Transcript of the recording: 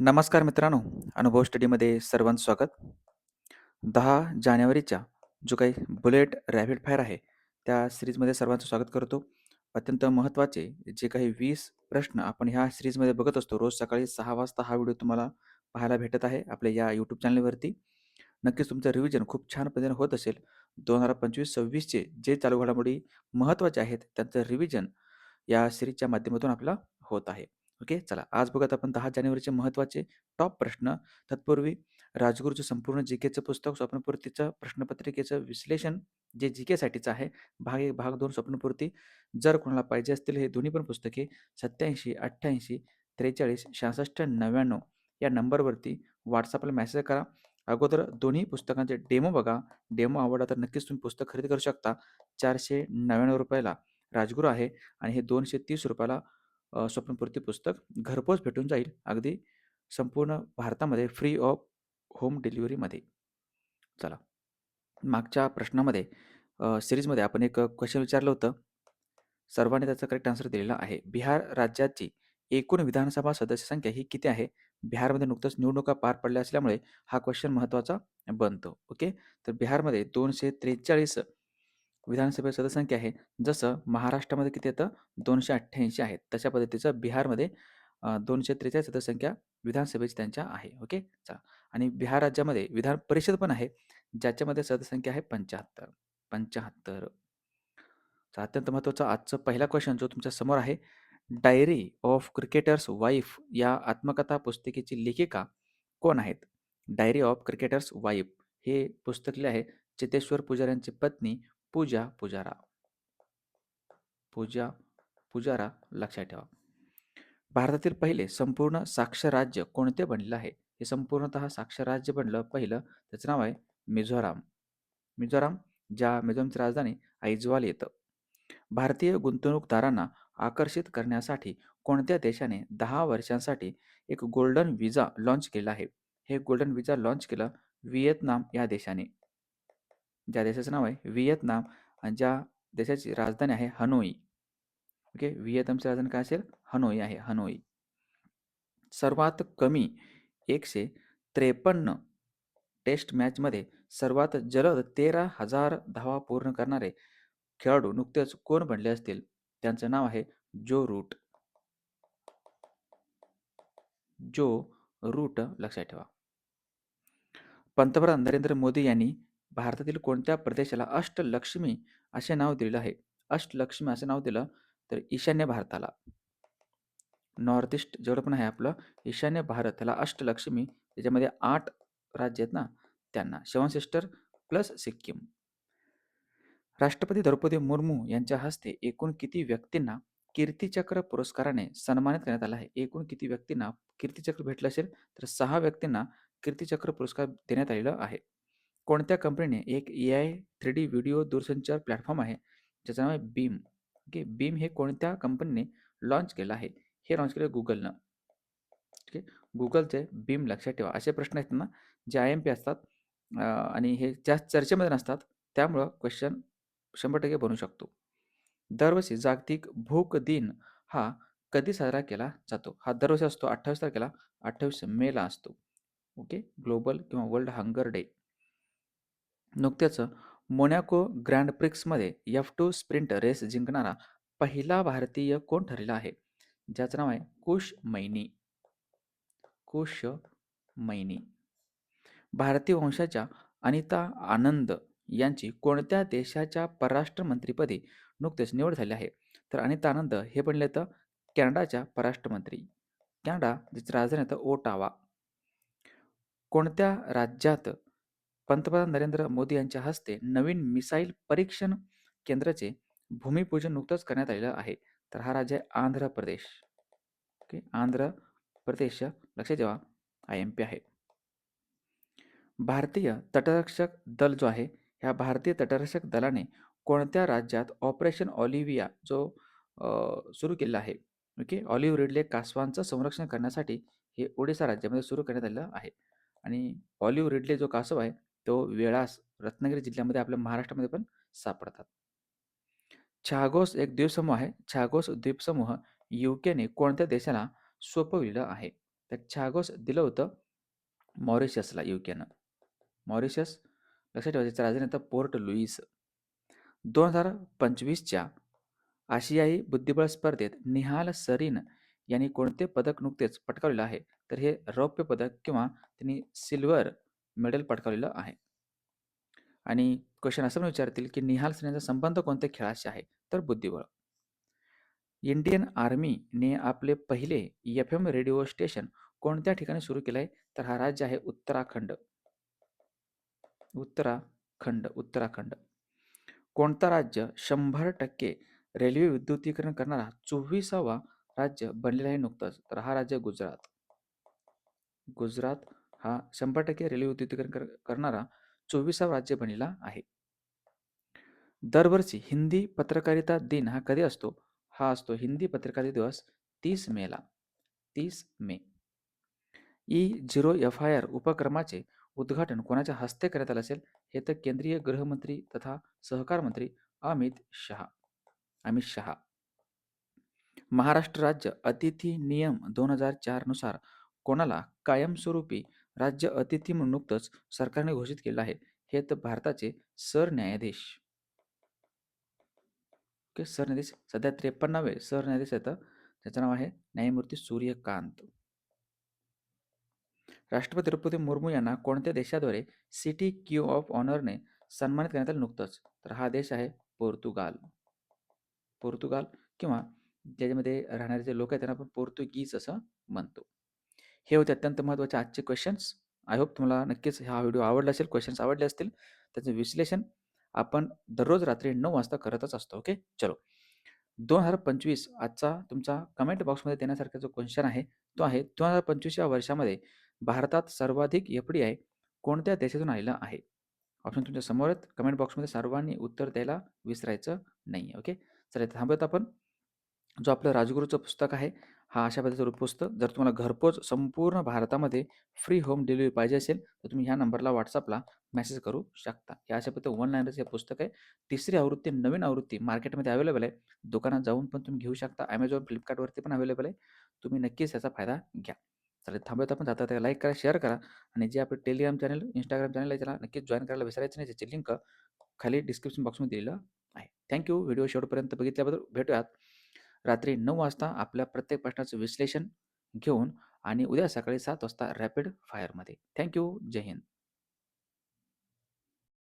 नमस्कार मित्रांनो, अनुभव स्टडीमध्ये सर्वांचं स्वागत. दहा जानेवारीच्या जो काही बुलेट रॅपिड फायर आहे, त्या सिरीजमध्ये सर्वांचं स्वागत करतो. अत्यंत महत्त्वाचे जे काही वीस प्रश्न आपण ह्या सिरीजमध्ये बघत असतो. रोज सकाळी सहा वाजता हा व्हिडिओ तुम्हाला पाहायला भेटत आहे आपल्या या यूट्यूब चॅनलवरती. नक्कीच तुमचं रिव्हिजन खूप छान पद्धतीने होत असेल. दोन हजार पंचवीस सव्वीसचे जे चालू घडामोडी महत्त्वाचे आहेत, त्यांचं रिव्हिजन या सिरीजच्या माध्यमातून आपला होत आहे. ओके. चला आज बघत आपण दहा जानेवारीचे महत्त्वाचे टॉप प्रश्न. तत्पूर्वी राजगुरूचं संपूर्ण जी-केचं पुस्तक स्वप्नपूर्तीचं प्रश्नपत्रिकेचं विश्लेषण जे जी-केसाठीचं आहे. भाग एक भाग दोन स्वप्नपूर्ती. जर कोणाला पाहिजे असतील हे दोन्ही पण पुस्तके 87 88 43 66 99 या नंबरवरती व्हॉट्सअपला मेसेज करा. अगोदर दोन्ही पुस्तकांचे डेमो बघा. डेमो आवडला तर नक्कीच तुम्ही पुस्तक खरेदी करू शकता. चारशे नव्याण्णव रुपयाला राजगुरू आहे आणि हे दोनशे तीस रुपयाला अ, स्वप्नपूर्ती पुस्तक घरपोच भेटून जाईल. अगदी संपूर्ण भारतामध्ये फ्री ऑफ होम डिलिव्हरीमध्ये. चला. मागच्या प्रश्नामध्ये अ, सीरीजमध्ये आपण एक क्वेश्चन विचारलं होतं. सर्वांनी त्याचा करेक्ट आन्सर दिलेला आहे. बिहार राज्याची एकूण विधानसभा सदस्य संख्या ही किती आहे? बिहारमध्ये नुकतंच निवडणुका पार पडल्या असल्यामुळे हा क्वेश्चन महत्त्वाचा बनतो. ओके. तर बिहारमध्ये 243 विधानसभा सदस्यसंख्या आहे. जसं महाराष्ट्रामध्ये किती येतं? 288 आहेत. तशा पद्धतीचं बिहारमध्ये दोनशे त्रेचाळीस सदस्यसंख्या विधानसभेची त्यांच्या आहे. ओके. चला आणि बिहार राज्यामध्ये विधान परिषद पण आहे, ज्याच्यामध्ये सदस्यसंख्या आहे पंच्याहत्तर पंच्याहत्तर अत्यंत महत्त्वाचा आजचा पहिला क्वेश्चन जो तुमच्यासमोर आहे. डायरी ऑफ क्रिकेटर्स वाईफ या आत्मकथा पुस्तिकेची लेखिका कोण आहेत? डायरी ऑफ क्रिकेटर्स वाईफ हे पुस्तक लिहिले आहे चेतेश्वर पुजाऱ्यांची पत्नी पूजा पुजारा. पूजा पुजारा लक्षात ठेवा. भारतातील पहिले संपूर्ण साक्षर राज्य कोणते बनलेलं आहे? हे संपूर्णतः साक्षर राज्य बनलं पहिलं त्याचं नाव आहे मिझोराम. मिझोराम ज्या मिझोरामची राजधानी ऐजवाल येतं. भारतीय गुंतवणूकदारांना आकर्षित करण्यासाठी कोणत्या देशाने दहा वर्षांसाठी एक गोल्डन विजा लॉन्च केला आहे? हे गोल्डन विजा लॉन्च केलं व्हिएतनाम या देशाने. ज्या देशाचं नाव आहे व्हिएतनाम आणि ज्या देशाची राजधानी आहे हनोई. ओके. व्हिएतनामची राजधानी काय असेल? हनोई आहे. हनोई. सर्वात कमी 153 टेस्ट मॅचमध्ये सर्वात जलद तेरा हजार धावा पूर्ण करणारे खेळाडू नुकतेच कोण बनले असतील? त्यांचं नाव आहे जो रूट. जो रूट लक्षात ठेवा. पंतप्रधान नरेंद्र मोदी यांनी भारतातील कोणत्या प्रदेशाला अष्टलक्ष्मी असे नाव दिलेलं आहे? अष्टलक्ष्मी असं नाव दिलं तर ईशान्य भारताला. नॉर्थ ईस्ट जेवढं पण आहे आपलं ईशान्य भारत त्याला अष्टलक्ष्मी त्याच्यामध्ये आठ राज्य आहेत ना त्यांना. Seven sister plus Sikkim. राष्ट्रपती द्रौपदी मुर्मू यांच्या हस्ते एकूण किती व्यक्तींना कीर्तीचक्र पुरस्काराने सन्मानित करण्यात आला आहे? एकूण किती व्यक्तींना कीर्तीचक्र भेटलं असेल? तर सहा व्यक्तींना कीर्तीचक्र पुरस्कार देण्यात आलेला आहे. कोणत्या कंपनीने एक A I three D video दूरसंचार प्लॅटफॉर्म आहे, ज्याचं नाव आहे बीम. ओके. बीम हे कोणत्या कंपनीने लॉन्च केलं आहे? हे लॉन्च केलं Googleनं. ओके. गुगलचे बीम लक्षात ठेवा. असे प्रश्न आहेत ना, जे आय-एम-पी असतात आणि हे जास्त चर्चेमध्ये नसतात. त्यामुळं क्वेश्चन शंभर टक्के बनू शकतो. दरवर्षी जागतिक भूक दिन हा कधी साजरा केला जातो? हा दरवर्षी असतो 28 तारखेला, 28 मेला असतो. ओके. ग्लोबल किंवा वर्ल्ड हंगर डे. नुकत्याच मोनॅको ग्रँड प्रिक्समध्ये F2 स्प्रिंट रेस जिंकणारा पहिला भारतीय कोण ठरलेला आहे? ज्याचं नाव आहे कुश मैनी. कुश मैनी. भारतीय वंशाच्या अनिता आनंद यांची कोणत्या देशाच्या परराष्ट्र मंत्रीपदी नुकतेच निवड झाली आहे? तर अनिता आनंद हे बनले तर कॅनडाच्या परराष्ट्रमंत्री कॅनडा ज्याची राजधानी ओटावा. कोणत्या राज्यात पंतप्रधान नरेंद्र मोदी यांच्या हस्ते नवीन मिसाईल परीक्षण केंद्राचे भूमिपूजन नुकतंच करण्यात आलेलं आहे? तर हा राज्य आहे आंध्र प्रदेश. ओके. आंध्र प्रदेश लक्षात ठेवा आय-एम-पी आहे. भारतीय तटरक्षक दल जो आहे, ह्या भारतीय तटरक्षक दलाने कोणत्या राज्यात ऑपरेशन ऑलिव्हिया जो सुरू केलेला आहे? ओके. ऑलिव्ह रिडले कासवांचं संरक्षण करण्यासाठी हे ओडिसा राज्यामध्ये सुरू करण्यात आलेलं आहे. आणि ऑलिव्ह रिडले जो कासव आहे, तो वेळास रत्नागिरी जिल्ह्यामध्ये आपल्या महाराष्ट्रामध्ये पण सापडतात. छागोस एक द्वीपसमूह आहे. छागोस द्वीपसमूह युकेने कोणत्या देशाला सोपविलं आहे? तर छागोस दिलं होतं मॉरिशसला युकेनं मॉरिशस लक्षात ठेवायचं राजधानी आता पोर्ट लुईस दोन हजार पंचवीसच्या आशियाई बुद्धिबळ स्पर्धेत निहाल सरीन यांनी कोणते पदक नुकतेच पटकावलेलं आहे तर हे रौप्य पदक किंवा त्यांनी सिल्वर मेडल पटकावलेलं आहे. आणि क्वेश्चन असं पण विचारतील की निहाल सेनेचा संबंध कोणत्या खेळाशी आहे? तर बुद्धिबळ. इंडियन आर्मीने आपले पहिले एफ एम रेडिओ स्टेशन कोणत्या ठिकाणी सुरू केलं आहे तर हा राज्य आहे उत्तराखंड. उत्तराखंड उत्तराखंड. कोणता राज्य शंभर टक्के रेल्वे विद्युतीकरण करणारा चोवीसावा राज्य बनलेला आहे नुकतंच तर हा राज्य गुजरात. गुजरात हा शंभर टक्के रेल्वे विद्युतीकरण कर करणारा चोवीसावा राज्य बनलेला आहे. दरवर्षी हिंदी पत्रकारिता दिन हा कधी असतो? हा असतो हिंदी पत्रकारिता दिवस तीस मेला तीस मे. E zero F I R उपक्रमाचे उद्घाटन कोणाच्या हस्ते करण्यात आलं असेल? हे तर केंद्रीय गृहमंत्री तथा सहकार मंत्री अमित शहा. अमित शहा. महाराष्ट्र राज्य अतिथी नियम दोन हजार चारनुसार कोणाला कायमस्वरूपी राज्य अतिथी म्हणून नुकतंच सरकारने घोषित केलं आहे. हे तर भारताचे सरन्यायाधीश. ओके सरन्यायाधीश सध्या त्रेपन्नावे सरन्यायाधीश येतं त्याचं नाव आहे न्यायमूर्ती सूर्यकांत. राष्ट्रपती द्रौपदी मुर्मू यांना कोणत्या देशाद्वारे सिटी क्यू ऑफ ऑनरने सन्मानित करण्यात आलं नुकतंच? तर हा देश आहे पोर्तुगाल. पोर्तुगाल किंवा ज्याच्यामध्ये राहणारे जे लोक आहेत त्यांना आपण पोर्तुगीज असं म्हणतो. हे होते अत्यंत महत्त्वाचे आजचे क्वेश्चन्स आय होप तुम्हाला नक्कीच हा व्हिडिओ आवडला असेल क्वेश्चन्स आवडले असतील त्याचं विश्लेषण आपण दररोज रात्री नऊ वाजता करतच असतो ओके चलो. दोन हजार पंचवीस आजचा तुमचा कमेंट बॉक्समध्ये देण्यासारखा जो क्वेश्चन आहे तो आहे दोन हजार पंचवीस या वर्षामध्ये भारतात सर्वाधिक एफ डी आय कोणत्या देशातून आलेला आहे? ऑप्शन तुमच्यासमोर आहेत. कमेंट बॉक्समध्ये सर्वांनी उत्तर द्यायला विसरायचं नाही ओके चला थांबत आपण. जो आपलं राजगुरूचं पुस्तक आहे हा अशा पद्धतीचं पुस्तक जर तुम्हाला घरपोच संपूर्ण भारतामध्ये फ्री होम डिलिव्हरी पाहिजे असेल तर तुम्ही ह्या नंबरला व्हॉट्सअपला मेसेज करू शकता. या अशा पद्धती वन लाईनर्स हे पुस्तक आहे. तिसरी आवृत्ती नवीन आवृत्ती मार्केटमध्ये अवेलेबल आहे. दुकानात जाऊन पण तुम्ही घेऊ शकता. ॲमेझॉन फ्लिपकार्टवरती पण अवेलेबल आहे. तुम्ही नक्कीच याचा फायदा घ्या. चालेल थांबवता आपण. जाता त्याला लाईक करा शेअर करा आणि जे आपलं टेलिग्राम चॅनल इंस्टाग्राम चॅनल आहे त्याला नक्कीच जॉईन करायला विसरायचं नाही. त्याची लिंक खाली डिस्क्रिप्शन बॉक्समध्ये दिलेलं आहे. थँक्यू व्हिडिओ शेवटपर्यंत बघितल्याबद्दल भेटूयात. रात्री नऊ वाजता आपल्या प्रत्येक प्रश्नाचं विश्लेषण घेऊन आणि उद्या सकाळी सात वाजता रॅपिड फायरमध्ये थँक्यू जय हिंद.